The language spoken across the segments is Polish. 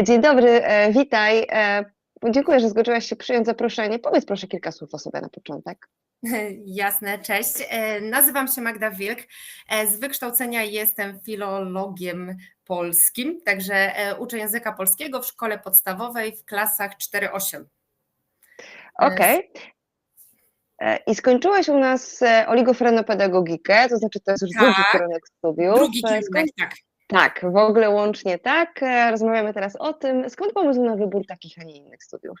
Dzień dobry, e, witaj. E, Dziękuję, że zgodziłaś się przyjąć zaproszenie. Powiedz proszę kilka słów o sobie na początek. Jasne, cześć. E, Nazywam się Magda Wilk. Z wykształcenia jestem filologiem polskim, także uczę języka polskiego w szkole podstawowej w klasach 4-8. Okej. E, I skończyłaś u nas oligofrenopedagogikę, to znaczy to jest już drugi Tak. kierunek studiów. Drugi kierunek, tak. Tak, w ogóle łącznie tak. E, Rozmawiamy teraz o tym, skąd pomysł na wybór takich, a nie innych studiów?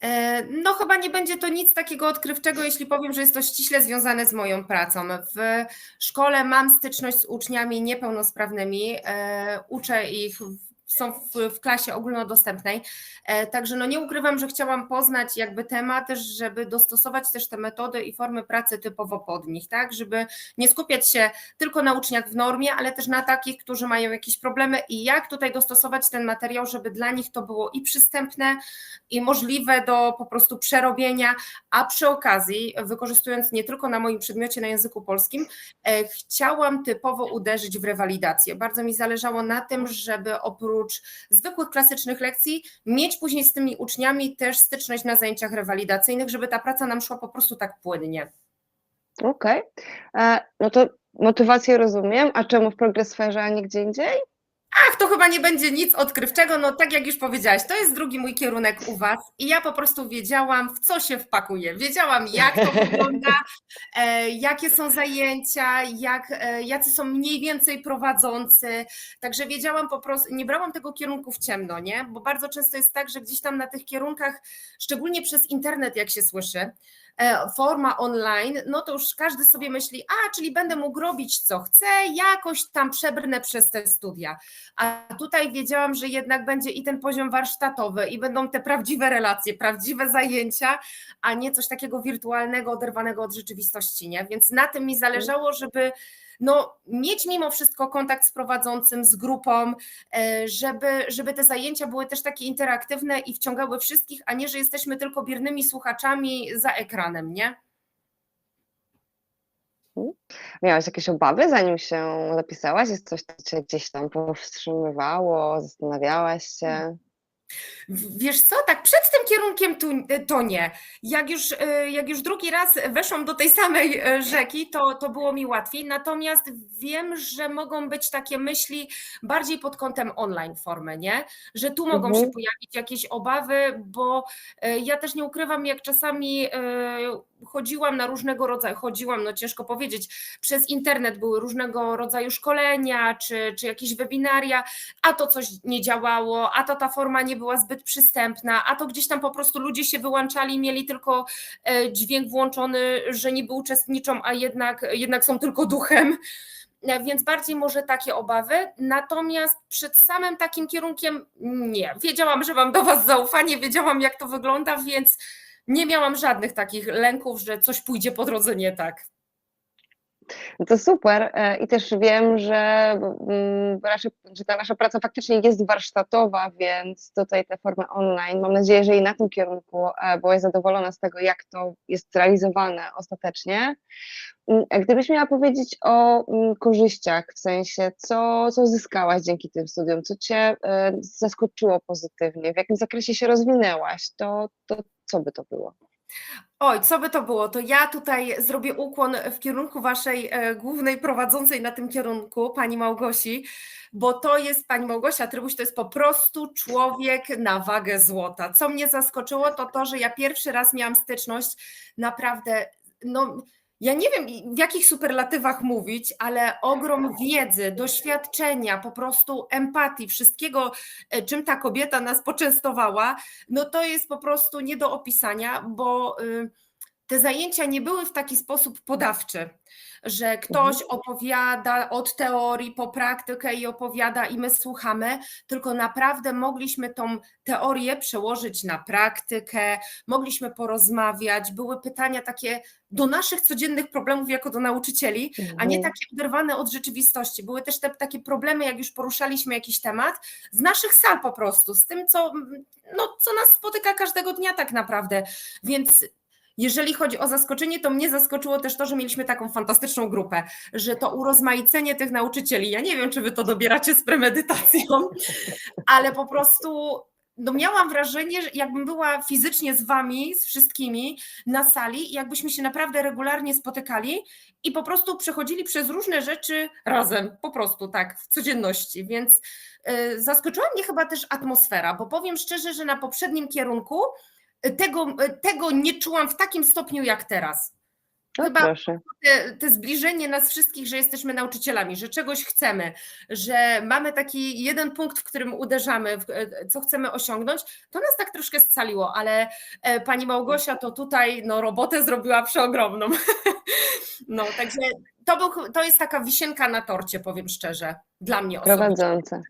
E, No chyba nie będzie to nic takiego odkrywczego, jeśli powiem, że jest to ściśle związane z moją pracą. W szkole mam styczność z uczniami niepełnosprawnymi, e, uczę ich, są w, w klasie ogólnodostępnej, e, także no nie ukrywam, że chciałam poznać jakby temat, żeby dostosować też te metody i formy pracy typowo pod nich, tak, żeby nie skupiać się tylko na uczniach w normie, ale też na takich, którzy mają jakieś problemy i jak tutaj dostosować ten materiał, żeby dla nich to było i przystępne, i możliwe do po prostu przerobienia, a przy okazji, wykorzystując nie tylko na moim przedmiocie na języku polskim, e, chciałam typowo uderzyć w rewalidację. Bardzo mi zależało na tym, żeby oprócz zwykłych klasycznych lekcji mieć później z tymi uczniami też styczność na zajęciach rewalidacyjnych, żeby ta praca nam szła po prostu tak płynnie. Okej. E, No to motywację rozumiem, a czemu w progresferze, a nie gdzie indziej? Ach, to chyba nie będzie nic odkrywczego. No tak jak już powiedziałaś, to jest drugi mój kierunek u Was i ja po prostu wiedziałam, w co się wpakuję. Wiedziałam, jak to wygląda, e, jakie są zajęcia, jak, e, jacy są mniej więcej prowadzący. Także wiedziałam po prostu, nie brałam tego kierunku w ciemno, nie? Bo bardzo często jest tak, że gdzieś tam na tych kierunkach, szczególnie przez internet, jak się słyszy, forma online, no to już każdy sobie myśli, a czyli będę mógł robić co chcę, jakoś tam przebrnę przez te studia. A tutaj wiedziałam, że jednak będzie i ten poziom warsztatowy, i będą te prawdziwe relacje, prawdziwe zajęcia, a nie coś takiego wirtualnego, oderwanego od rzeczywistości, nie? Więc na tym mi zależało, żeby no, mieć mimo wszystko kontakt z prowadzącym, z grupą, e, żeby, żeby te zajęcia były też takie interaktywne i wciągały wszystkich, a nie, że jesteśmy tylko biernymi słuchaczami za ekranem, nie? Miałaś jakieś obawy, zanim się zapisałaś? Jest coś, co cię gdzieś tam powstrzymywało? Zastanawiałaś się? Wiesz co, tak przed tym kierunkiem tu, to nie. Jak już, e, jak już drugi raz weszłam do tej samej e, rzeki, to, to było mi łatwiej. Natomiast wiem, że mogą być takie myśli bardziej pod kątem online formy, nie? Że tu mogą Mhm. się pojawić jakieś obawy, bo e, ja też nie ukrywam, jak czasami e, chodziłam na różnego rodzaju, chodziłam, no ciężko powiedzieć, przez internet były różnego rodzaju szkolenia, czy, czy jakieś webinaria, a to coś nie działało, a to ta forma nie była zbyt przystępna, a to gdzieś tam po prostu ludzie się wyłączali, mieli tylko e, dźwięk włączony, że niby uczestniczą, a jednak, jednak są tylko duchem. E, Więc bardziej może takie obawy. Natomiast przed samym takim kierunkiem nie. Wiedziałam, że mam do Was zaufanie, wiedziałam, jak to wygląda, więc nie miałam żadnych takich lęków, że coś pójdzie po drodze nie tak. No to super e, i też wiem, że mm, że ta nasza praca faktycznie jest warsztatowa, więc tutaj te formy online, mam nadzieję, że i na tym kierunku e, byłaś zadowolona z tego, jak to jest realizowane ostatecznie. Mm, Gdybyś miała powiedzieć o mm, korzyściach, w sensie co, co zyskałaś dzięki tym studiom, co cię e, zaskoczyło pozytywnie, w jakim zakresie się rozwinęłaś, to, to co by to było? Oj, co by to było? To ja tutaj zrobię ukłon w kierunku waszej e, głównej prowadzącej na tym kierunku, pani Małgosi, bo to jest pani Małgosia Trybuś, to jest po prostu człowiek na wagę złota. Co mnie zaskoczyło, to to, że ja pierwszy raz miałam styczność naprawdę, no. Ja nie wiem, w jakich superlatywach mówić, ale ogrom wiedzy, doświadczenia, po prostu empatii, wszystkiego, e, czym ta kobieta nas poczęstowała, no to jest po prostu nie do opisania, bo y, te zajęcia nie były w taki sposób podawczy, że ktoś opowiada od teorii po praktykę i opowiada i my słuchamy, tylko naprawdę mogliśmy tą teorię przełożyć na praktykę, mogliśmy porozmawiać, były pytania takie do naszych codziennych problemów jako do nauczycieli, a nie Mhm. takie oderwane od rzeczywistości. Były też te takie problemy, jak już poruszaliśmy jakiś temat, z naszych sal po prostu, z tym, co, no, co nas spotyka każdego dnia tak naprawdę. Więc jeżeli chodzi o zaskoczenie, to mnie zaskoczyło też to, że mieliśmy taką fantastyczną grupę, że to urozmaicenie tych nauczycieli, ja nie wiem, czy wy to dobieracie z premedytacją, ale po prostu no miałam wrażenie, że jakbym była fizycznie z wami, z wszystkimi na sali jakbyśmy się naprawdę regularnie spotykali i po prostu przechodzili przez różne rzeczy razem, po prostu tak, w codzienności, więc y, zaskoczyła mnie chyba też atmosfera, bo powiem szczerze, że na poprzednim kierunku tego, tego nie czułam w takim stopniu jak teraz. No Chyba te, te zbliżenie nas wszystkich, że jesteśmy nauczycielami, że czegoś chcemy, że mamy taki jeden punkt, w którym uderzamy, w, e, co chcemy osiągnąć, to nas tak troszkę scaliło, ale e, pani Małgosia to tutaj no, robotę zrobiła przeogromną. No, także to, był, to jest taka wisienka na torcie, powiem szczerze, dla mnie osobiście. Prowadząca.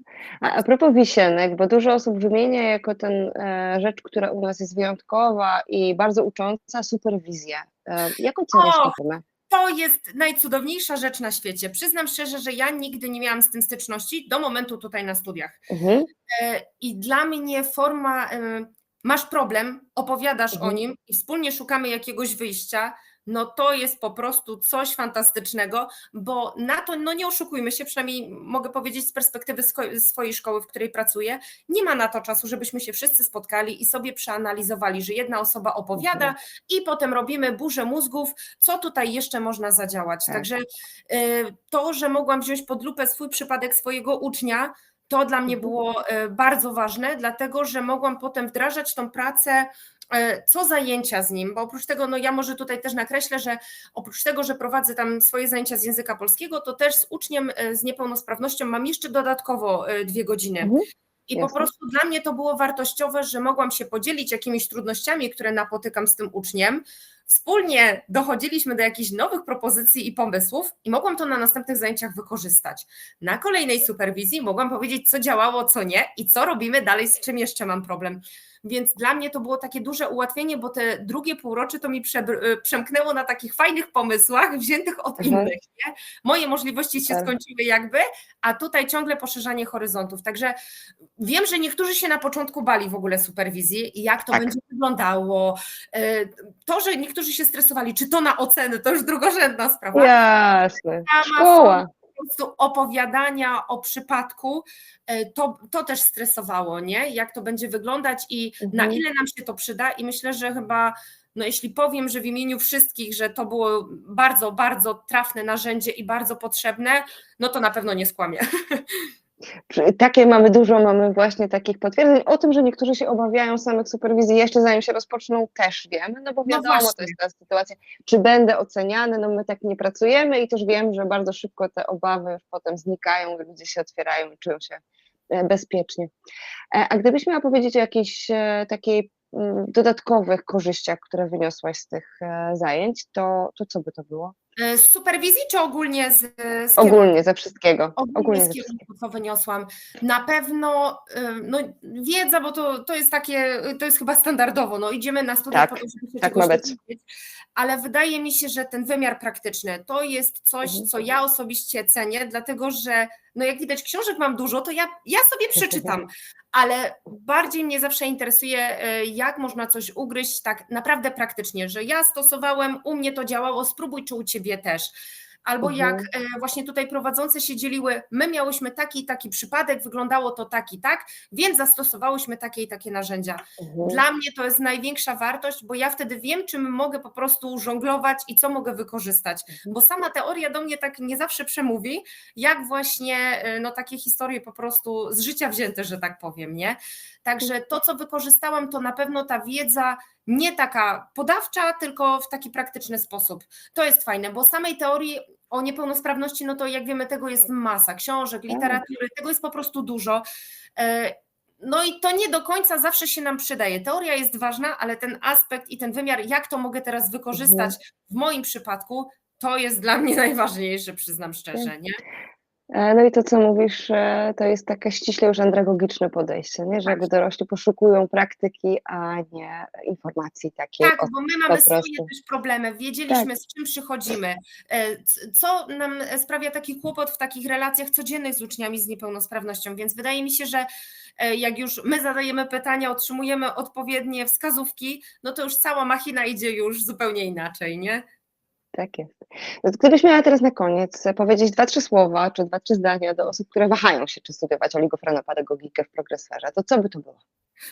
A, a propos wisienek, bo dużo osób wymienia jako ten e, rzecz, która u nas jest wyjątkowa i bardzo ucząca, superwizję. E, jak oceniasz O! ten temat? To jest najcudowniejsza rzecz na świecie. Przyznam szczerze, że ja nigdy nie miałam z tym styczności do momentu tutaj na studiach. Mhm. E, I dla mnie forma, e, masz problem, opowiadasz Mhm. o nim i wspólnie szukamy jakiegoś wyjścia, no to jest po prostu coś fantastycznego, bo na to, no nie oszukujmy się, przynajmniej mogę powiedzieć z perspektywy swojej szkoły, w której pracuję, nie ma na to czasu, żebyśmy się wszyscy spotkali i sobie przeanalizowali, że jedna osoba opowiada Mhm. i potem robimy burzę mózgów, co tutaj jeszcze można zadziałać. Tak. Także e, to, że mogłam wziąć pod lupę swój przypadek swojego ucznia, to dla mnie Mhm. było e, bardzo ważne, dlatego że mogłam potem wdrażać tą pracę co zajęcia z nim, bo oprócz tego, no ja może tutaj też nakreślę, że oprócz tego, że prowadzę tam swoje zajęcia z języka polskiego, to też z uczniem e, z niepełnosprawnością mam jeszcze dodatkowo e, dwie godziny. Mhm. I po Jasne. prostu dla mnie to było wartościowe, że mogłam się podzielić jakimiś trudnościami, które napotykam z tym uczniem. Wspólnie dochodziliśmy do jakichś nowych propozycji i pomysłów i mogłam to na następnych zajęciach wykorzystać. Na kolejnej superwizji mogłam powiedzieć, co działało, co nie i co robimy dalej, z czym jeszcze mam problem. Więc dla mnie to było takie duże ułatwienie, bo te drugie półrocze to mi y, przemknęło na takich fajnych pomysłach wziętych od Mhm. innych. Nie? Moje możliwości się Tak. skończyły jakby, a tutaj ciągle poszerzanie horyzontów. Także wiem, że niektórzy się na początku bali w ogóle superwizji i jak to Tak. będzie wyglądało. Y, To, że niektórzy się stresowali, czy to na oceny, to już drugorzędna sprawa. Jasne. Szkoła. Po prostu opowiadania o przypadku, y, to, to też stresowało, nie? Jak to będzie wyglądać i na Mhm. ile nam się to przyda i myślę, że chyba no jeśli powiem, że w imieniu wszystkich, że to było bardzo, bardzo trafne narzędzie i bardzo potrzebne, no to na pewno nie skłamię. Takie mamy dużo, mamy właśnie takich potwierdzeń. O tym, że niektórzy się obawiają samych superwizji jeszcze zanim się rozpoczną, też wiemy, no bo No wiadomo, to właśnie. jest ta sytuacja, czy będę oceniany, no my tak nie pracujemy i też wiem, że bardzo szybko te obawy już potem znikają, ludzie się otwierają i czują się e, bezpiecznie. E, A gdybyś miała powiedzieć o jakichś e, takiej dodatkowych korzyściach, które wyniosłaś z tych e, zajęć, to, to co by to było? E, Z superwizji czy ogólnie z, z Ogólnie, ze wszystkiego. Ogólnie Ogólnie z ze wszystkiego. kierunku, co wyniosłam. Na pewno no, wiedza, bo to, to jest takie, to jest chyba standardowo. No, idziemy na studia Tak, po to, żeby się tak czegoś dowiedzieć, ale wydaje mi się, że ten wymiar praktyczny to jest coś, Mhm. co ja osobiście cenię, dlatego że no jak widać, książek mam dużo, to ja, ja sobie przeczytam, ale bardziej mnie zawsze interesuje, y, jak można coś ugryźć tak naprawdę praktycznie, że ja stosowałem, u mnie to działało, spróbuj, czy u ciebie też. Albo Mhm. jak e, właśnie tutaj prowadzące się dzieliły, my miałyśmy taki i taki przypadek, wyglądało to tak i tak, więc zastosowałyśmy takie i takie narzędzia. Mhm. Dla mnie to jest największa wartość, bo ja wtedy wiem, czym mogę po prostu żonglować i co mogę wykorzystać. Bo sama teoria do mnie tak nie zawsze przemówi, jak właśnie e, no, takie historie po prostu z życia wzięte, że tak powiem, nie? Także to, co wykorzystałam, to na pewno ta wiedza nie taka podawcza, tylko w taki praktyczny sposób. To jest fajne, bo samej teorii o niepełnosprawności, no to jak wiemy, tego jest masa książek, literatury, tego jest po prostu dużo. E, No i to nie do końca zawsze się nam przydaje. Teoria jest ważna, ale ten aspekt i ten wymiar, jak to mogę teraz wykorzystać w moim przypadku, to jest dla mnie najważniejsze, przyznam szczerze, nie? E, No i to, co mówisz, e, to jest takie ściśle już andragogiczne podejście, nie? że Tak. jakby dorośli poszukują praktyki, a nie informacji takiej Tak, bo my mamy swoje też problemy, wiedzieliśmy Tak. z czym przychodzimy, e, co nam sprawia taki kłopot w takich relacjach codziennych z uczniami z niepełnosprawnością, więc wydaje mi się, że jak już my zadajemy pytania, otrzymujemy odpowiednie wskazówki, no to już cała machina idzie już zupełnie inaczej, nie? Tak jest. No Gdybyś miała teraz na koniec powiedzieć dwa, trzy słowa, czy dwa, trzy zdania do osób, które wahają się, czy studiować oligofrenopedagogikę w progresferze, to co by to było?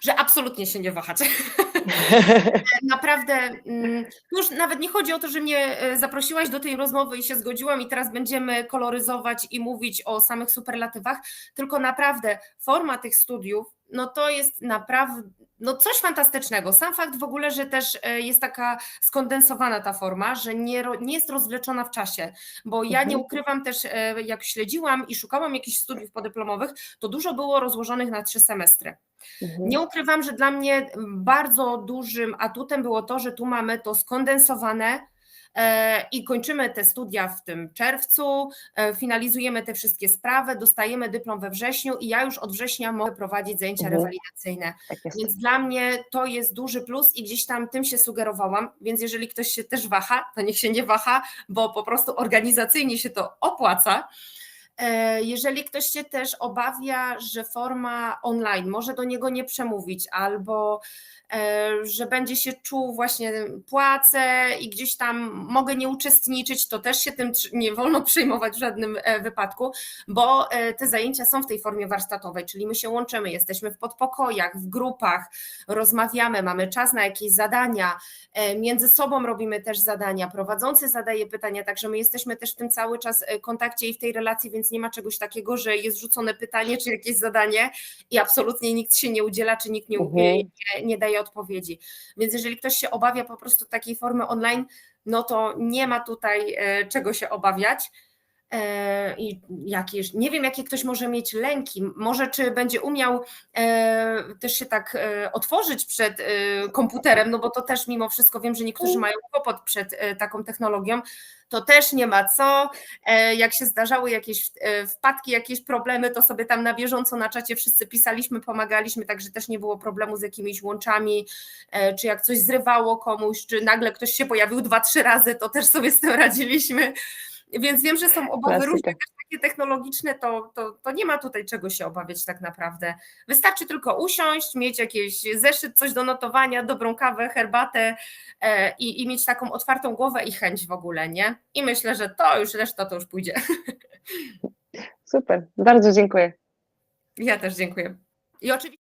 Że absolutnie się nie wahać. Naprawdę, mm, już nawet nie chodzi o to, że mnie e, zaprosiłaś do tej rozmowy i się zgodziłam i teraz będziemy koloryzować i mówić o samych superlatywach, tylko naprawdę forma tych studiów, no to jest naprawdę no coś fantastycznego. Sam fakt w ogóle, że też e, jest taka skondensowana ta forma, że nie, nie jest rozwleczona w czasie, bo ja nie Mhm. ukrywam też, e, jak śledziłam i szukałam jakichś studiów podyplomowych, to dużo było rozłożonych na trzy semestry. Mhm. Nie ukrywam, że dla mnie bardzo dużym atutem było to, że tu mamy to skondensowane i kończymy te studia w tym czerwcu, e, finalizujemy te wszystkie sprawy, dostajemy dyplom we wrześniu i ja już od września mogę prowadzić zajęcia Mhm. rewalidacyjne. Tak. Więc dla mnie to jest duży plus i gdzieś tam tym się sugerowałam, więc jeżeli ktoś się też waha, to niech się nie waha, bo po prostu organizacyjnie się to opłaca. E, Jeżeli ktoś się też obawia, że forma online może do niego nie przemówić, albo e, że będzie się czuł właśnie płacę i gdzieś tam mogę nie uczestniczyć, to też się tym nie wolno przejmować w żadnym e, wypadku, bo te zajęcia są w tej formie warsztatowej, czyli my się łączymy, jesteśmy w podpokojach, w grupach, rozmawiamy, mamy czas na jakieś zadania, między sobą robimy też zadania, prowadzący zadaje pytania, także my jesteśmy też w tym cały czas kontakcie i w tej relacji, więc nie ma czegoś takiego, że jest rzucone pytanie czy jakieś zadanie i absolutnie nikt się nie udziela, czy nikt nie, Mhm. nie, nie daje odpowiedzi. Więc jeżeli ktoś się obawia po prostu takiej formy online, no to nie ma tutaj e, czego się obawiać. E, I jakieś, nie wiem, jakie ktoś może mieć lęki, może czy będzie umiał e, też się tak e, otworzyć przed komputerem, no bo to też mimo wszystko wiem, że niektórzy mają kłopot przed taką technologią, to też nie ma co. Jak się zdarzały jakieś wpadki, jakieś problemy, to sobie tam na bieżąco na czacie wszyscy pisaliśmy, pomagaliśmy, także też nie było problemu z jakimiś łączami, czy jak coś zrywało komuś, czy nagle ktoś się pojawił dwa, trzy razy, to też sobie z tym radziliśmy. Więc wiem, że są obawy Klasyka. różne, też takie technologiczne, to, to, to nie ma tutaj czego się obawiać tak naprawdę. Wystarczy tylko usiąść, mieć jakiś zeszyt, coś do notowania, dobrą kawę, herbatę e, i, i mieć taką otwartą głowę i chęć w ogóle, nie? I myślę, że to już reszta to już pójdzie. Super, bardzo dziękuję. Ja też dziękuję. I oczywiście